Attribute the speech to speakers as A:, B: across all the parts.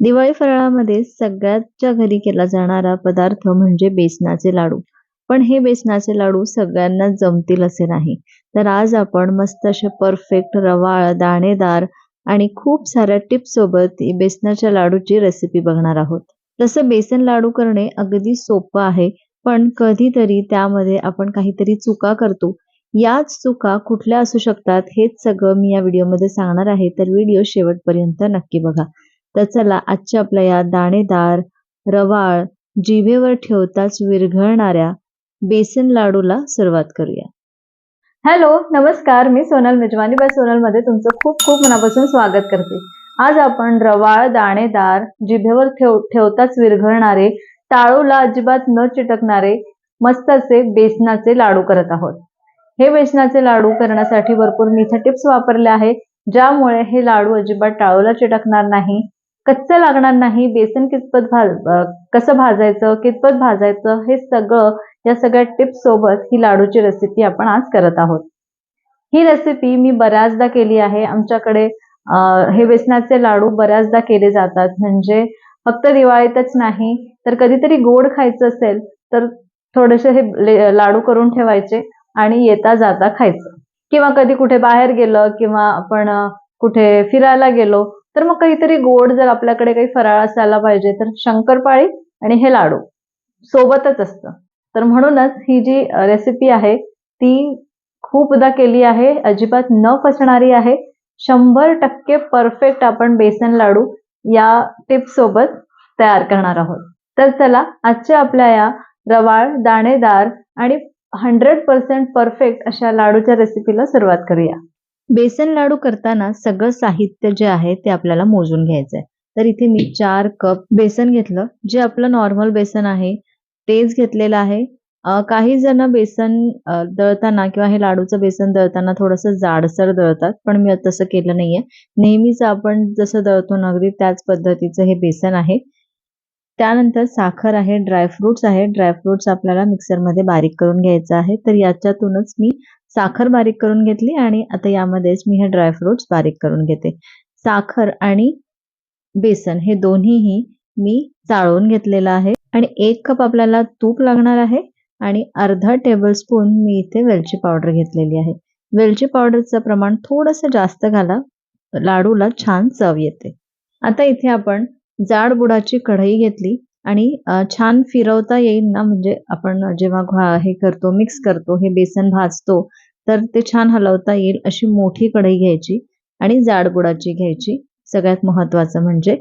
A: दिवाळी फराळामध्ये सगळ्याच्या घरी केला जाणारा पदार्थ म्हणजे बेसनाचे लाडू. पण हे बेसनाचे लाडू सगळ्यांना जमतील असे नाही. तर आज आपण मस्त असे परफेक्ट रवाळ दाणेदार आणि खूप साऱ्या टिप्स सोबत बेसनाच्या लाडूची रेसिपी बघणार आहोत. तसं बेसन लाडू करणे अगदी सोपं आहे पण कधीतरी त्यामध्ये आपण काहीतरी चुका करतो. याच चुका कुठल्या असू शकतात हेच सगळं मी या व्हिडिओमध्ये सांगणार आहे तर व्हिडिओ शेवटपर्यंत नक्की बघा. तर चला आजच्या आपल्या या दाणेदार रवाळ जिभेवर ठेवताच विरघळणाऱ्या बेसन लाडूला सुरुवात करूया.
B: हॅलो नमस्कार. मी सोनल मेजवानी. बाय सोनलमध्ये तुमचं खूप खूप मनापासून स्वागत करते. आज आपण रवाळ दाणेदार जिभेवर ठेव ठेवताच विरघळणारे टाळूला अजिबात न चिटकणारे मस्त असे बेसनाचे लाडू करत आहोत. हे बेसनाचे लाडू करण्यासाठी भरपूर मी टिप्स वापरल्या आहेत ज्यामुळे हे लाडू अजिबात टाळूला चिटकणार नाही. कच्चं लागणार नाही बेसन कितपत भाज कसं भाजायचं कितपत भाजायचं हे सगळं या सगळ्या टिप्स सोबत ही लाडूची रेसिपी आपण आज करत आहोत. ही रेसिपी मी बऱ्याचदा केली आहे. आमच्याकडे हे बेसनाचे लाडू बऱ्याचदा केले जातात. म्हणजे फक्त दिवाळीतच नाही तर कधीतरी गोड खायचं असेल तर थोडेसे हे लाडू करून ठेवायचे आणि येता जाता खायचं. किंवा कधी कुठे बाहेर गेलं किंवा आपण कुठे फिरायला गेलो तर मग काहीतरी गोड जर आपल्याकडे काही फराळ असायला पाहिजे तर शंकरपाळी आणि हे लाडू सोबतच असतं. तर म्हणूनच ही जी रेसिपी आहे ती खूपदा केली आहे अजिबात न फसणारी आहे. शंभर टक्के परफेक्ट आपण बेसन लाडू या टिप्स सोबत तयार करणार आहोत. तर चला आजच्या आपल्या या रवाळ दाणेदार आणि हंड्रेड पर्सेंट परफेक्ट अशा लाडूच्या रेसिपीला सुरुवात करूया.
A: बेसन लाडू करताना सगळं साहित्य जे आहे ते आपल्याला मोजून घ्यायचं आहे तर इथे मी चार कप बेसन घेतलं. जे आपलं नॉर्मल बेसन आहे तेच घेतलेलं आहे. काही जण बेसन दळताना किंवा हे लाडूचं बेसन दळताना थोडंसं जाडसर दळतात पण मी तसं केलं नाहीये. नेहमीच आपण जसं दळतो ना अगदी त्याच पद्धतीचं हे बेसन आहे. त्यानंतर साखर आहे ड्रायफ्रुट्स आहे. ड्रायफ्रुट्स आपल्याला मिक्सरमध्ये बारीक करून घ्यायचं आहे. तर याच्यातूनच मी साखर बारीक करून घेतली आणि आता यामध्येच मी हे ड्रायफ्रुट्स बारीक करून घेते. साखर आणि बेसन हे दोन्हीही मी चाळून घेतलेलं आहे. आणि एक कप आपल्याला तूप लागणार आहे आणि अर्धा टेबलस्पून मी इथे वेलची पावडर घेतलेली आहे. वेलची पावडरचं प्रमाण थोडंसं जास्त घाला लाडूला छान चव येते. आता इथे आपण जाड बुडाची कढई घेतली आणि छान फिरवता येईल ना म्हणजे आपण जेव्हा हे करतो मिक्स करतो हे बेसन भाजतो तर ते छान हलवता येईल अशी मोठी कढई घ्यायची आणि जाडबुडाची घ्यायची. सगळ्यात महत्वाचं म्हणजे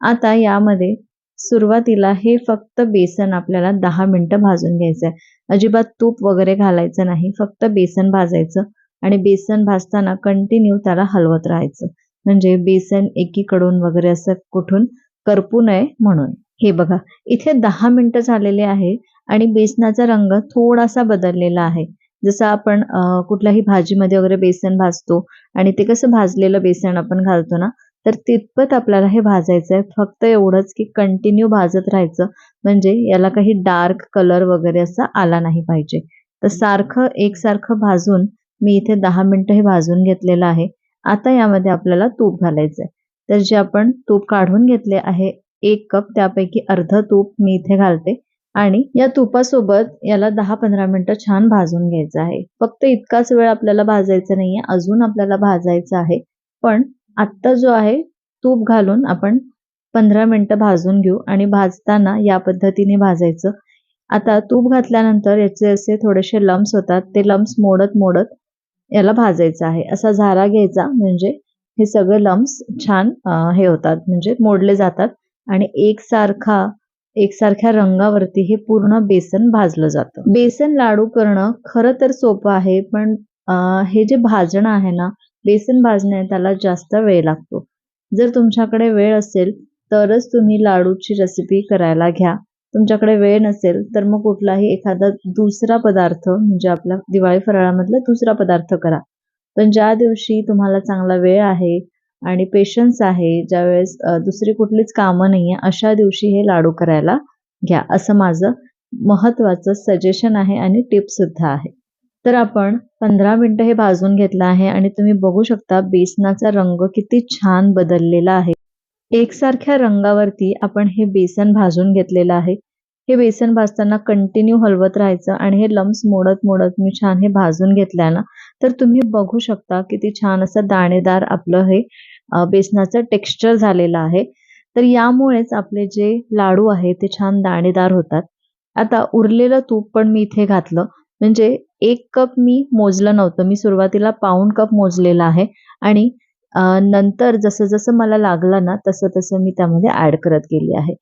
A: आता यामध्ये सुरुवातीला हे फक्त बेसन आपल्याला दहा मिनिटं भाजून घ्यायचं आहे अजिबात तूप वगैरे घालायचं नाही फक्त बेसन भाजायचं आणि बेसन भाजताना कंटिन्यू त्याला हलवत राहायचं. म्हणजे बेसन एकीकडून वगैरे असं कुठून करपू नये म्हणून. हे बघा इथे दहा मिनिटं झालेले आहे आणि बेसनाचा रंग थोडासा बदललेला आहे. जसं आपण कुठल्याही भाजीमध्ये वगैरे बेसन भाजतो आणि ते कसं भाजलेलं बेसन आपण घालतो ना तर तितपत आपल्याला हे भाजायचं आहे. फक्त एवढंच की कंटिन्यू भाजत राहायचं म्हणजे याला काही डार्क कलर वगैरे असा आला नाही पाहिजे. तर सारखं एकसारखं भाजून मी इथे दहा मिनिटं हे भाजून घेतलेलं आहे. आता यामध्ये आपल्याला तूप घालायचं आहे. तर जे आपण तूप काढून घेतले आहे एक कप त्यापैकी अर्ध तूप मी इथे घालते. आणि या तुपासोबत याला दहा पंधरा मिनिटं छान भाजून घ्यायचं आहे. फक्त इतकाच वेळ आपल्याला भाजायचं नाहीये अजून आपल्याला भाजायचं आहे. पण आत्ता जो आहे तूप घालून आपण पंधरा मिनिटं भाजून घेऊ आणि भाजताना या पद्धतीने भाजायचं. आता तूप घातल्यानंतर याचे असे थोडेसे लम्स होतात ते लम्स मोडत मोडत याला भाजायचं आहे. असा झारा घ्यायचा म्हणजे हे सगळे लम्स छान हे होतात म्हणजे मोडले जातात. आणि एकसारखा एकसारख्या रंगावरती हे पूर्ण बेसन भाजलं जातं. बेसन लाडू करणं खरं तर सोपं आहे पण हे जे भाजणं आहे ना बेसन भाजणे त्याला जास्त वेळ लागतो. जर तुमच्याकडे वेळ असेल तरच तुम्ही लाडूची रेसिपी करायला घ्या. तुमच्याकडे वेळ नसेल तर मग कुठलाही एखादा दुसरा पदार्थ म्हणजे आपला दिवाळी फराळामधला दुसरा पदार्थ करा. पण ज्या दिवशी तुम्हाला चांगला वेळ आहे आणि पेशन्स आहे ज्यावेळेस दुसरी कुठलीच कामं नाही आहे अशा दिवशी हे लाडू करायला घ्या. असं माझं महत्त्वाचं सजेशन आहे आणि टिपसुद्धा आहे. तर आपण पंधरा मिनटं हे भाजून घेतलं आहे आणि तुम्ही बघू शकता बेसनाचा रंग किती छान बदललेला आहे. एकसारख्या रंगावरती आपण हे बेसन भाजून घेतलेलं आहे. हे बेसन भाजताना कंटिन्यू हलवत राहायचं आणि हे लम्स मोडत मोडत मी छान हे भाजून घेतल्यानं ना तर तुम्ही बघू शकता किती छान असं दाणेदार आपलं हे बेसनाचं टेक्स्चर झालेलं आहे. तर यामुळेच आपले जे लाडू आहे ते छान दाणेदार होतात. आता उरलेलं तूप पण मी इथे घातलं. म्हणजे एक कप मी मोजलं नव्हतं. मी सुरुवातीला पाऊण कप मोजलेला आहे. आणि नंतर जसं जसं मला लागलं ना तसं तसं मी त्यामध्ये ऍड करत गेली आहे.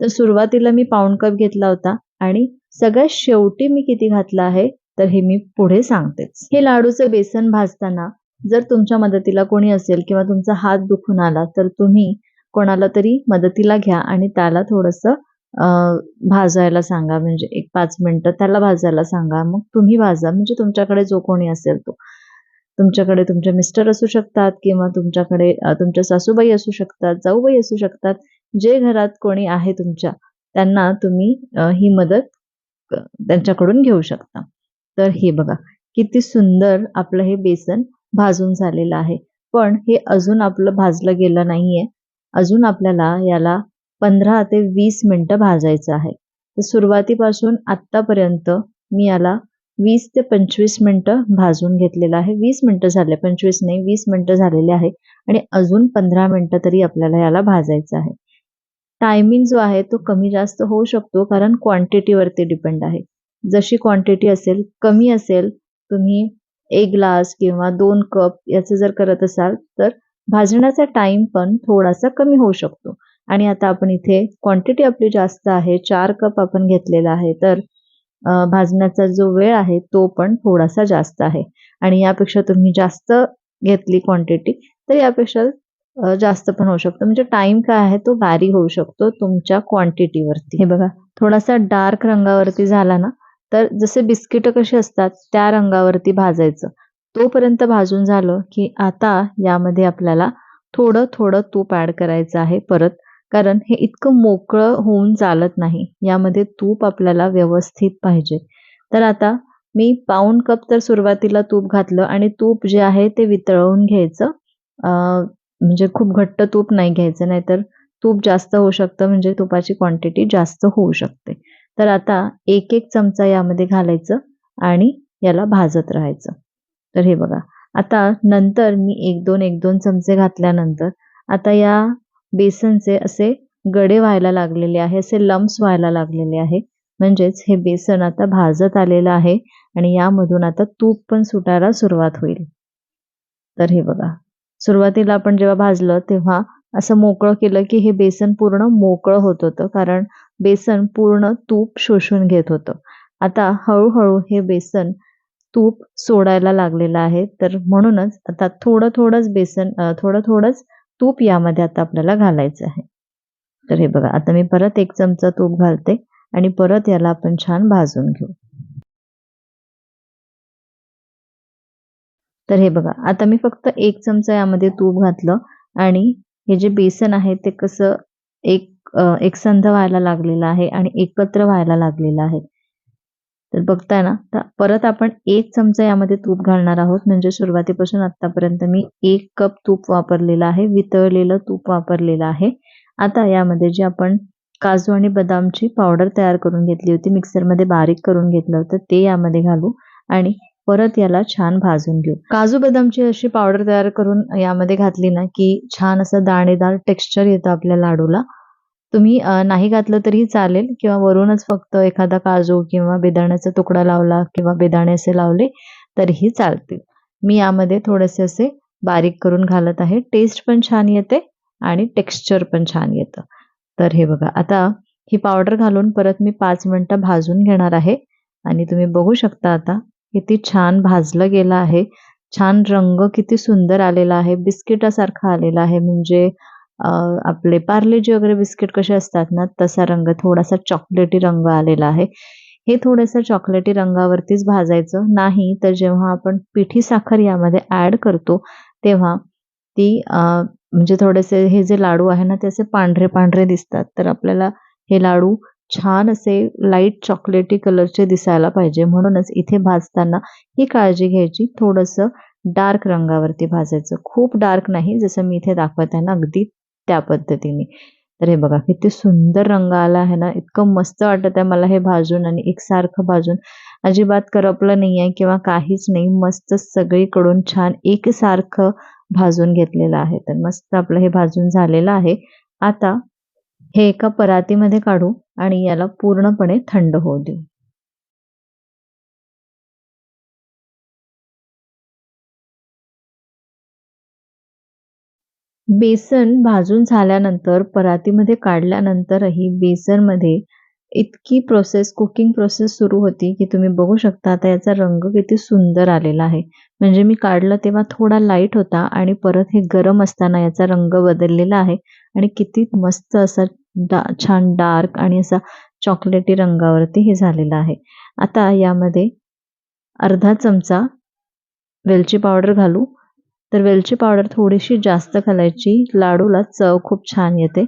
A: तर सुरुवातीला मी पाऊण कप घेतला होता. आणि सगळ्यात शेवटी मी किती घातला आहे? तर हे मी पुढे सांगतेच. हे लाडूचं बेसन भाजताना जर तुमच्या मदतीला कोणी असेल किंवा तुमचा हात दुखून आला तर तुम्ही कोणाला तरी मदतीला घ्या आणि त्याला थोडंसं भाजायला सांगा. म्हणजे एक पाच मिनिटं त्याला भाजायला सांगा. मग तुम्ही भाजा. म्हणजे तुमच्याकडे जो कोणी असेल तो. तुमच्याकडे तुमचे मिस्टर असू शकतात किंवा तुमच्याकडे तुमच्या सासूबाई असू शकतात जाऊबाई असू शकतात. जे घरात कोणी आहे तुमच्या त्यांना तुम्ही ही मदत त्यांच्याकडून घेऊ शकता. तर हे बघा. किती सुंदर आपलं हे बेसन भाजून झालेलं आहे. पण हे अजून आपलं भाजलं गेलं नाहीये. अजून आपल्याला याला पंधरा ते वीस मिनटं भाजायचं आहे. तर सुरुवातीपासून आत्तापर्यंत मी याला वीस ते पंचवीस मिनटं भाजून घेतलेलं आहे. वीस मिनटं झाले पंचवीस नाही वीस मिनटं झालेले आहे. आणि अजून पंधरा मिनटं तरी आपल्याला याला भाजायचं आहे. टायमिंग जो आहे तो कमी जास्त होऊ शकतो कारण क्वांटिटीवरती डिपेंड आहे. जशी क्वांटिटी असेल कमी असेल तुम्ही एक ग्लास किंवा दोन कप याचं जर करत असाल तर भाजण्याचा टाइम पण थोडासा कमी होऊ शकतो. आणि आता आपण इथे क्वांटिटी आपली जास्त आहे चार कप आपण घेतलेला आहे तर भाजण्याचा जो वेळ आहे तो पण थोडासा जास्त आहे. आणि यापेक्षा तुम्ही जास्त घेतली क्वांटिटी तर यापेक्षा जास्त पण होऊ शकतो. म्हणजे टाइम काय आहे तो व्हॅरी होऊ शकतो तुमच्या क्वांटिटीवरती हे बघा थोडासा डार्क रंगावरती झाला ना तर जसे बिस्किट कशी असतात त्या रंगावरती भाजायचं. तोपर्यंत भाजून झालं की आता यामध्ये आपल्याला थोडं थोडं तूप ऍड करायचं आहे परत. कारण हे इतकं मोकळं होऊन चालत नाही. यामध्ये तूप आपल्याला व्यवस्थित पाहिजे. तर आता मी पाऊण कप तर सुरुवातीला तूप घातलं आणि तूप जे आहे ते वितळवून घ्यायचं. म्हणजे खूप घट्ट तूप नाही घ्यायचं नाहीतर तूप जास्त होऊ शकतं म्हणजे तुपाची क्वांटिटी जास्त होऊ शकते. तर आता एक एक चमचा यामध्ये घालायचं आणि याला भाजत राहायचं. तर हे बघा आता नंतर मी एक दोन एक दोन चमचे घातल्यानंतर आता या बेसनचे असे गडे व्हायला लागलेले आहे असे लम्स व्हायला लागलेले आहे. म्हणजेच हे बेसन आता भाजत आलेलं आहे आणि यामधून आता तूप पण सुटायला सुरुवात होईल. तर हे बघा सुरुवातीला आपण जेव्हा भाजलं तेव्हा असं मोकळं केलं की हे बेसन पूर्ण मोकळं होत होतं. कारण बेसन पूर्ण तूप शोषून घेत होतं. आता हळूहळू हे बेसन तूप सोडायला लागलेलं आहे. तर म्हणूनच आता थोडं थोडंच बेसन थोडं थोडंच तूप यामध्ये आता आपल्याला घालायचं आहे. तर हे बघा आता मी परत एक चमचा तूप घालते आणि परत याला आपण छान भाजून घेऊ. तर हे बघा आता मी फक्त एक चमचा यामध्ये तूप घातलं आणि हे जे बेसन आहे ते कसं एक एकसंध व्हायला लागलेला आहे आणि एकत्र व्हायला लागलेलं आहे. तर बघताय ना तर परत आपण एक चमचा यामध्ये तूप घालणार आहोत. म्हणजे सुरुवातीपासून आतापर्यंत मी एक कप तूप वापरलेलं आहे वितळलेलं तूप वापरलेलं आहे. आता यामध्ये जे आपण काजू आणि बदामची पावडर तयार करून घेतली होती मिक्सरमध्ये बारीक करून घेतलं होतं ते यामध्ये घालू आणि परत याला छान भाजून घेऊ. काजू बदामची अशी पावडर तयार करून यामध्ये घातली ना की छान असं दाणेदार टेक्स्चर येतं आपल्या लाडूला. तुम्ही नाही घातलं तरी चालेल किंवा वरूनच फक्त एखादा काजू किंवा बेदाण्याचा तुकडा लावला किंवा बेदाणे असे लावले तरीही चालतील. मी यामध्ये थोडेसे असे बारीक करून घालत आहे. टेस्ट पण छान येते आणि टेक्स्चर पण छान येतं. तर हे बघा आता ही पावडर घालून परत मी पाच मिनटं भाजून घेणार आहे आणि तुम्ही बघू शकता आता किती छान भाजलं गेलं आहे. छान रंग किती सुंदर आलेला आहे. बिस्किटासारखा आलेला आहे. म्हणजे आपले पार्लेजी वगैरे बिस्किट कसे असतात ना तसा रंग थोडासा चॉकलेटी रंग आलेला आहे. हे थोडंसं चॉकलेटी रंगावरतीच भाजायचं. नाही तर जेव्हा आपण पिठी साखर यामध्ये ऍड करतो तेव्हा ती म्हणजे थोडेसे हे जे लाडू आहे ना ते असे पांढरे पांढरे दिसतात. तर आपल्याला हे लाडू छान असे लाइट चॉकलेटी कलरचे दिसायला पाहिजे. म्हणूनच इथे भाजताना ही काळजी घ्यायची. थोडंसं डार्क रंगावरती भाजायचं. खूप डार्क नाही जसं मी इथे दाखवत आहे ना अगदी त्या पद्धतीने. तर हे बघा किती सुंदर रंग आला आहे ना. इतकं मस्त वाटत आहे मला हे भाजून आणि एकसारखं भाजून. अजिबात करपलं नाही आहे किंवा काहीच नाही. मस्त सगळीकडून छान एकसारखं भाजून घेतलेलं आहे. तर मस्त आपलं हे भाजून झालेलं आहे. आता हे एका परातीमध्ये काढू आणि याला पूर्णपणे थंड होऊ देऊ. बेसन भाजून झाल्यानंतर परातीमध्ये काढल्यानंतरही बेसनमध्ये इतकी प्रोसेस कुकिंग प्रोसेस सुरू होती की तुम्ही बघू शकता आता याचा रंग किती सुंदर आलेला आहे. म्हणजे मी काढलं तेव्हा थोडा लाइट होता आणि परत हे गरम असताना याचा रंग बदललेला आहे आणि किती मस्त असा डा छान डार्क आणि असा चॉकलेटी रंगावरती हे झालेलं आहे. आता यामध्ये अर्धा चमचा वेलची पावडर घालू तर वेलची पावडर थोडीशी जास्त घालायची. लाडूला चव खूप छान येते.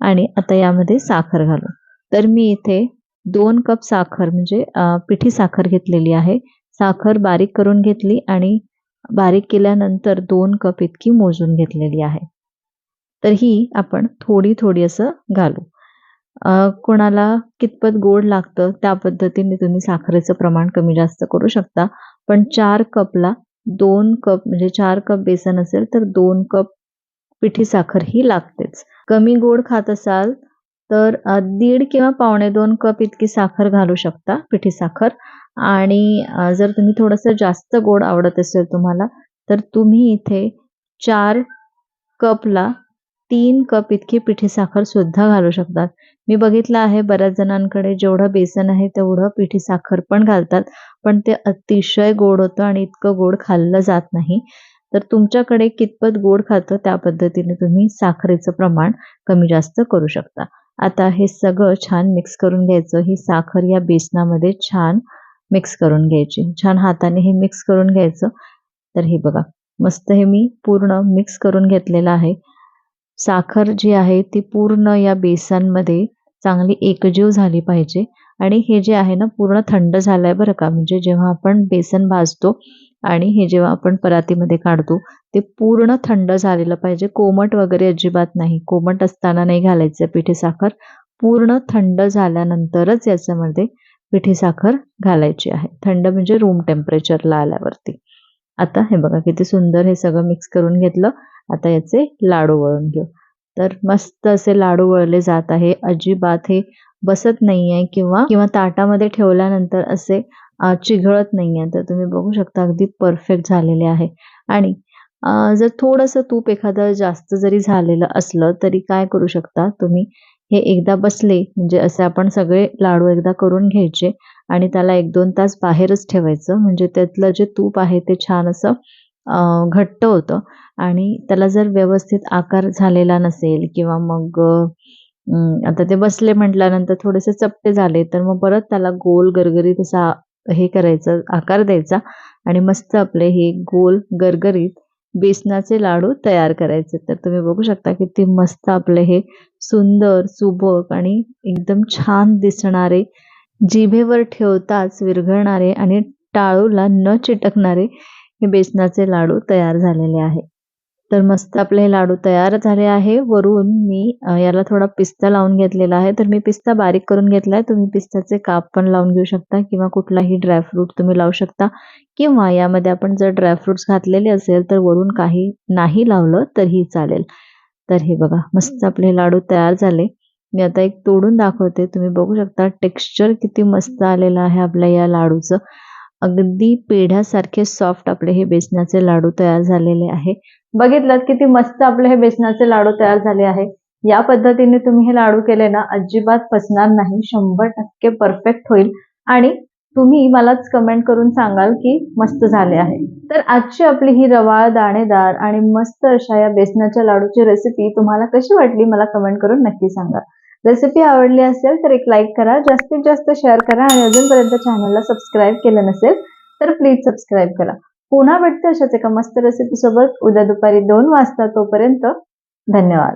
A: आणि आता यामध्ये साखर घालू. तर मी इथे दोन कप साखर म्हणजे पिठी साखर घेतलेली आहे. साखर बारीक करून घेतली आणि बारीक केल्यानंतर दोन कप इतकी मोजून घेतलेली आहे. तर ही आपण थोडी थोडी असं घालू. कोणाला कितपत गोड लागतं त्या पद्धतीने तुम्ही साखरेचं प्रमाण कमी जास्त करू शकता. पण चार कपला दोन कप म्हणजे चार कप बेसन असेल तर दोन कप पिठी साखर ही लागतेच. कमी गोड खात असाल तर दीड किंवा पावणे दोन कप इतकी साखर घालू शकता पिठी साखर. आणि जर तुम्ही थोडंसं जास्त गोड आवडत असेल तुम्हाला तर तुम्ही इथे चार कपला तीन कप इतकी पिठी साखर सुद्धा घालू शकतात. मी बघितलं आहे बऱ्याच जणांकडे जेवढं बेसन आहे तेवढं पिठी साखर पण घालतात. पण ते अतिशय गोड होतं आणि इतकं गोड खाल्लं जात नाही. तर तुमच्याकडे कितपत गोड खातं त्या पद्धतीने तुम्ही साखरेचं प्रमाण कमी जास्त करू शकता. आता हे सगळं छान मिक्स करून घ्यायचं. ही साखर या बेसनामध्ये छान मिक्स करून घ्यायची. छान हाताने हे मिक्स करून घ्यायचं. तर हे बघा मस्त हे मी पूर्ण मिक्स करून घेतलेलं आहे. साखर जी आहे ती पूर्ण या बेसनमध्ये चांगली एकजीव झाली पाहिजे. आणि हे जे आहे ना पूर्ण थंड झालं आहे बरं का? म्हणजे जेव्हा आपण बेसन भाजतो आणि हे जेव्हा आपण परातीमध्ये काढतो ते पूर्ण थंड झालेलं पाहिजे. कोमट वगैरे अजिबात नाही. कोमट असताना नाही घालायचं पिठी साखर. पूर्ण थंड झाल्यानंतरच याच्यामध्ये पिठी साखर घालायची आहे. थंड म्हणजे रूम टेम्परेचरला आल्यावरती. आता हे बघा किती सुंदर हे सगळं मिक्स करून घेतलं. आता याचे लाडू वळून घेऊ. तर मस्त असे लाडू वळले जात आहे. अजिबात हे बसत नाहीये किंवा किंवा ताटामध्ये ठेवल्यानंतर असे चिघळत नाहीये. तर तुम्ही बघू शकता अगदी परफेक्ट झालेले आहे. आणि जर थोडंसं तूप एखादं जास्त जरी झालेलं असलं तरी काय करू शकता तुम्ही? हे एकदा बसले म्हणजे असे आपण सगळे लाडू एकदा करून घ्यायचे आणि त्याला एक दोन तास बाहेरच ठेवायचं. म्हणजे त्यातलं जे तूप आहे ते छान असं घट्ट होतं. आणि त्याला जर व्यवस्थित आकार झालेला नसेल किंवा मग आता ते बसले म्हटल्यानंतर थोडेसे चपटे झाले तर मग परत त्याला गोल गरगरीत असा हे करायचं आकार द्यायचा आणि मस्त आपले हे गोल गरगरीत बेसनाचे लाडू तयार करायचे. तर तुम्ही बघू शकता किती मस्त आपले हे सुंदर सुबक आणि एकदम छान दिसणारे जिभेवर ठेवताच विरघळणारे आणि टाळूला न चिटकणारे हे बेसनाचे लाडू तयार झालेले आहे. तर मस्त आपले हे लाडू तयार झाले आहे. वरून मी याला थोडा पिस्ता लावून घेतलेला आहे. तर मी पिस्ता बारीक करून घेतला आहे तुम्ही पिस्ताचे काप पण लावून घेऊ शकता किंवा कुठलाही ड्रायफ्रूट तुम्ही लावू शकता. किंवा यामध्ये आपण जर ड्रायफ्रुट्स घातलेले असेल तर वरून काही नाही लावलं तरीही चालेल. तर हे बघा मस्त आपले लाडू तयार झाले. मी आता एक तोडून दाखवते. तुम्ही बघू शकता टेक्स्चर किती मस्त आलेलं आहे आपल्या या लाडूचं. अगदी पेढ्यासारखे सॉफ्ट आपले हे बेसनाचे लाडू तयार झालेले आहे.
B: बघितलं किती मस्त आपले हे बेसनाचे लाडू तयार झाले आहे. या पद्धतीने तुम्ही हे लाडू केले ना अजिबात फसणार नाही शंभर टक्के परफेक्ट होईल. आणि तुम्ही मलाच कमेंट करून सांगाल की मस्त झाले आहे. तर आजची आपली ही रवाळ दाणेदार आणि मस्त अशा या बेसनाच्या लाडूची रेसिपी तुम्हाला कशी वाटली मला कमेंट करून नक्की सांगा. रेसिपी आवडली असेल तर एक लाईक करा जास्तीत जास्त शेअर करा आणि अजूनपर्यंत चॅनलला सबस्क्राईब केलं नसेल तर प्लीज सबस्क्राईब करा. पुन्हा भेटते. अशाच एका मस्त रेसिपी सोबत उद्या दुपारी दोन वाजता तोपर्यंत धन्यवाद.